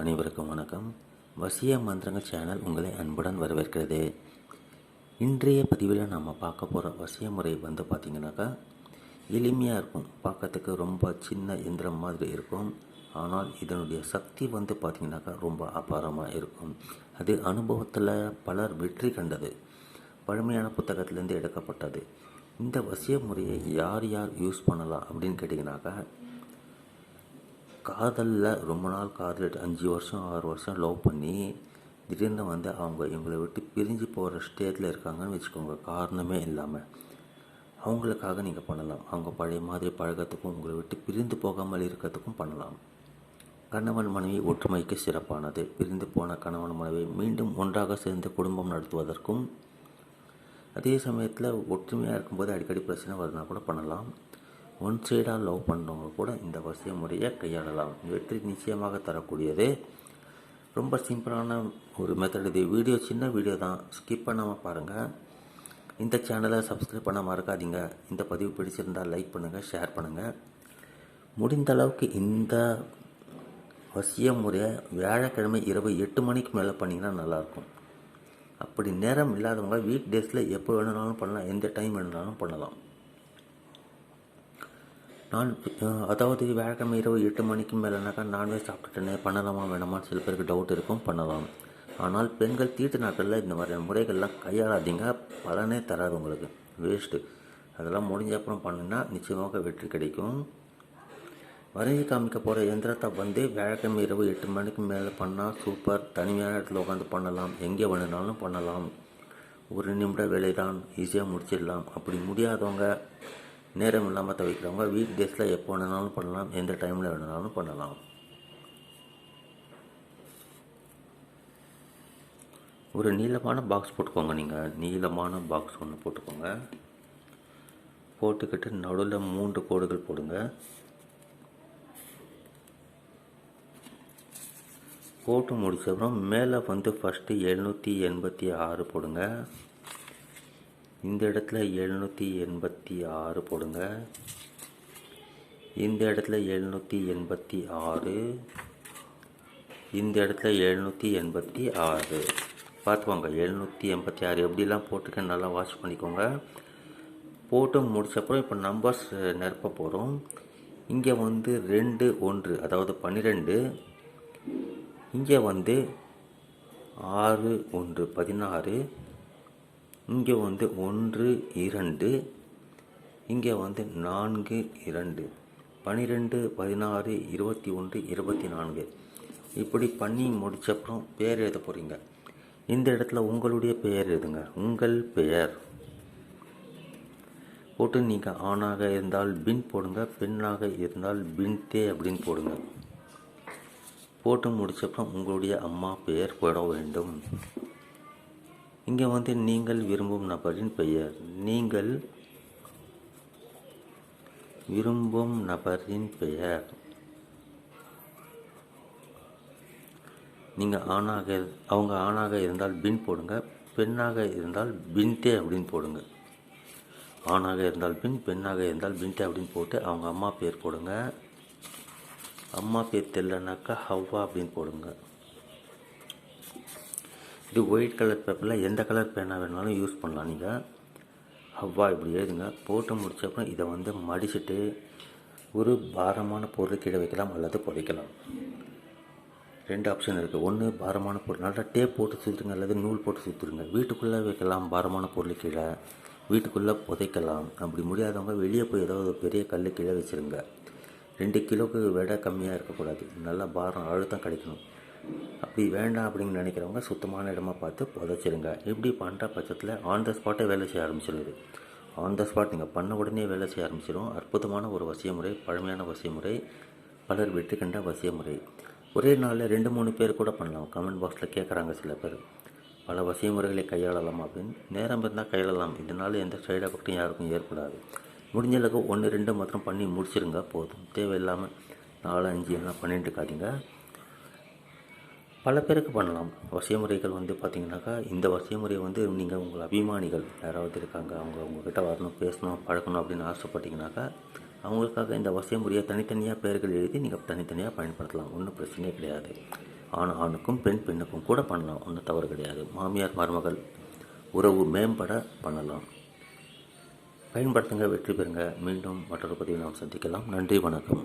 அனைவருக்கும் வணக்கம். வசிய மந்திரங்கள் சேனல் உங்களை அன்புடன் வரவேற்கிறது. இன்றைய பதிவில் நாம் பார்க்க போகிற வசிய முறை வந்து பார்த்திங்கனாக்கா எளிமையாக இருக்கும். பார்க்கறதுக்கு ரொம்ப சின்ன இயந்திரம் மாதிரி இருக்கும். ஆனால் இதனுடைய சக்தி வந்து பார்த்திங்கனாக்கா ரொம்ப அபாரமாக இருக்கும். அது அனுபவத்தில் பலர் வெற்றி கண்டது. பழமையான புத்தகத்திலேருந்து எடுக்கப்பட்டது. இந்த வசிய முறையை யார் யார் யூஸ் பண்ணலாம் அப்படின்னு கேட்டிங்கனாக்கா காதலில் ரொம்ப நாள் காதல் அஞ்சு வருஷம் ஆறு வருஷம் லவ் பண்ணி திடீர்னு வந்து அவங்க இவங்களை விட்டு பிரிஞ்சு போகிற ஸ்டேட்டில் இருக்காங்கன்னு வச்சுக்கோங்க காரணமே இல்லாமல் அவங்களுக்காக நீங்கள் பண்ணலாம். அவங்க பழைய மாதிரி பழக்கத்துக்கும் உங்களை விட்டு பிரிந்து போகாமல் இருக்கிறதுக்கும் பண்ணலாம். கணவன் மனைவி ஒற்றுமைக்கு சிறப்பானது. பிரிந்து போன கணவன் மனைவி மீண்டும் ஒன்றாக சேர்ந்து குடும்பம் நடத்துவதற்கும் அதே சமயத்தில் ஒற்றுமையாக இருக்கும்போது அடிக்கடி பிரச்சனை வருதுனா கூட பண்ணலாம். ஒன் சைடாக லவ் பண்ணுறவங்க கூட இந்த வசதி முறையை கையாளலாம். வெற்றி நிச்சயமாக தரக்கூடியது. ரொம்ப சிம்பிளான ஒரு மெத்தட் இது. வீடியோ சின்ன வீடியோ தான். ஸ்கிப் பண்ணாமல் பாருங்கள் இந்த சேனலை சப்ஸ்கிரைப் பண்ண மறக்காதீங்க. இந்த பதிவு பிடிச்சிருந்தால் லைக் பண்ணுங்கள் ஷேர் பண்ணுங்கள் முடிந்த அளவுக்கு இந்த வசிய முறையை வியாழக்கிழமை இரவு எட்டு மணிக்கு மேலே பண்ணிங்கன்னா நல்லாயிருக்கும். அப்படி நேரம் இல்லாதவங்க வீக் டேஸில் எப்போ வேணுனாலும் பண்ணலாம். எந்த டைம் வேணுனாலும் பண்ணலாம். நான் அதாவது வியாழக்கிழமை இரவு எட்டு மணிக்கு மேலேனாக்கா நான்வெஜ் சாப்பிட்டுட்டேனே பண்ணலாமா வேணாமான்னு சில பேருக்கு டவுட் இருக்கும் பண்ணலாம். ஆனால் பெண்கள் தீட்டு நாட்களில் இந்த மாதிரியான முறைகள்லாம் கையாளாதீங்க பலனே தராது உங்களுக்கு. வேஸ்ட்டு அதெல்லாம் முடிஞ்ச அப்புறம் பண்ணினா நிச்சயமாக வெற்றி கிடைக்கும். வரைஞ்சி காமிக்க போகிற எந்திரத்தை வந்து வியாழக்கிழமை இரவு எட்டு மணிக்கு மேலே பண்ணால் சூப்பர் தனிமையான இடத்துல உட்காந்து பண்ணலாம். எங்கே வேணுனாலும் பண்ணலாம். ஒரு நிமிட வேலை தான் ஈஸியாக முடிச்சிடலாம். அப்படி முடியாதவங்க நேரம் இல்லாமல் தவிக்கிறவங்க வீக் டேஸில் எப்போ வேணுனாலும் பண்ணலாம் எந்த டைமில் வேணுனாலும் பண்ணலாம். ஒரு நீளமான பாக்ஸ் போட்டுக்கோங்க நீங்கள் நீளமான பாக்ஸ் ஒன்று போட்டுக்கோங்க. போட்டுக்கிட்டு நடுவில் மூன்று கோடுகள் போடுங்க. போட்டு முடிச்சப்புறம் மேலே வந்து ஃபஸ்ட்டு எழுநூற்றி எண்பத்தி ஆறு போடுங்க. இந்த இடத்துல எழுநூற்றி எண்பத்தி ஆறு போடுங்க. இந்த இடத்துல எழுநூற்றி எண்பத்தி ஆறு. இந்த இடத்துல எழுநூற்றி எண்பத்தி ஆறு. பார்த்துக்கோங்க எழுநூற்றி எண்பத்தி ஆறு. எப்படிலாம் போட்டுக்க நல்லா வாஷ் பண்ணிக்கோங்க. போட்டு முடிச்சப்பறம் இப்போ நம்பர்ஸ் நிரப்ப போகிறோம் இங்கே வந்து ரெண்டு ஒன்று அதாவது பன்னிரெண்டு. இங்கே வந்து ஆறு ஒன்று பதினாறு. இங்கே வந்து ஒன்று இரண்டு. இங்கே வந்து நான்கு இரண்டு. பன்னிரெண்டு பதினாறு இருபத்தி ஒன்று இருபத்தி நான்கு. இப்படி பண்ணி முடித்தப்புறம் பேர் எழுத போகிறீங்க இந்த இடத்துல உங்களுடைய பெயர் எழுதுங்க. உங்கள் பெயர். போட்டு நீங்கள் ஆணாக இருந்தால் பின் போடுங்க பெண்ணாக இருந்தால் பின்தே அப்படின்னு போடுங்க. போட்டு முடித்தப்புறம் உங்களுடைய அம்மா பெயர் போட வேண்டும். இங்கே வந்து நீங்கள் விரும்பும் நபரின் பெயர். நீங்கள் விரும்பும் நபரின் பெயர். நீங்கள் ஆணாக அவங்க ஆணாக இருந்தால் பின் போடுங்க பெண்ணாக இருந்தால் பின்தே அப்படின்னு போடுங்க. ஆணாக இருந்தால் பின் பெண்ணாக இருந்தால் பின்தே அப்படின்னு போட்டு அவங்க அம்மா பேர் போடுங்க. அம்மா பேர் தெரிலனாக்கா ஹவ்வா அப்படின்னு போடுங்க. இது ஒயிட் கலர் பேப்பரில் எந்த கலர் பேனா வேணாலும் யூஸ் பண்ணலாம். நீங்கள் ஹவ்வா இப்படி எழுதுங்க போட்டு முடிச்சப்பறம் இதை வந்து மடிச்சுட்டு ஒரு பாரமான பொருள் கீழே வைக்கலாம் அல்லது புதைக்கலாம். ரெண்டு ஆப்ஷன் இருக்குது ஒன்று பாரமான பொருள். நல்லா டேப் போட்டு சுற்றுங்க அல்லது நூல் போட்டு சுற்றுருங்க வீட்டுக்குள்ளே வைக்கலாம் பாரமான பொருள் கீழே. வீட்டுக்குள்ளே புதைக்கலாம். அப்படி முடியாதவங்க வெளியே போய் ஏதாவது பெரிய கல் கீழே வச்சுருங்க. ரெண்டு கிலோவுக்கு விட கம்மியாக இருக்கக்கூடாது. நல்லா பாரம் அழுத்தம் கிடைக்கணும். அப்படி வேண்டாம் அப்படின்னு நினைக்கிறவங்க சுத்தமான இடமா பார்த்து புதைச்சிருங்க. இப்படி பண்ணுற பட்சத்தில் ஆன் த ஸ்பாட்டே வேலை செய்ய ஆரம்பிச்சிடுது ஆன் த ஸ்பாட் நீங்கள் பண்ண உடனே வேலை செய்ய ஆரம்பிச்சிடும் அற்புதமான ஒரு வசிய முறை பழமையான வசிய முறை பலர் வெற்றி கண்ட வசிய முறை ஒரே நாளில் ரெண்டு மூணு பேர் கூட பண்ணலாம். கமெண்ட் பாக்ஸில் கேட்குறாங்க சில பேர். பல வசிய முறைகளை கையாளலாம் அப்படின்னு. நேரம் இருந்தால் கையாளலாம். இதனால் எந்த சைடு எஃபெக்டும் யாருக்கும் ஏற்படாது. முடிஞ்ச அளவுக்கு ஒன்று ரெண்டு மாத்திரம் பண்ணி முடிச்சிருங்க. போதும். தேவையில்லாமல் நாலு அஞ்சு எல்லாம் பண்ணிட்டு இருக்காதீங்க. பல பேருக்கு பண்ணலாம். வசிய முறைகள் வந்து பார்த்திங்கனாக்கா இந்த வசிய முறையை வந்து நீங்கள் உங்கள் அபிமானிகள் யாராவது இருக்காங்க அவங்க உங்ககிட்ட வரணும் பேசணும் பழக்கணும் அப்படின்னு ஆசைப்பட்டீங்கனாக்கா அவங்களுக்காக இந்த வசியம் முறையை தனித்தனியாக பெயர்கள் எழுதி நீங்கள் தனித்தனியாக பயன்படுத்தலாம். ஒன்றும் பிரச்சனையே கிடையாது. ஆண் ஆணுக்கும் பெண் பெண்ணுக்கும் கூட பண்ணலாம். ஒன்றும் தவறு கிடையாது. மாமியார் மருமகள் உறவு மேம்பட பண்ணலாம். பயன்படுத்துங்க வெற்றி பெறுங்க. மீண்டும் மற்றொரு பதிவில் நாம் சந்திக்கலாம். நன்றி வணக்கம்.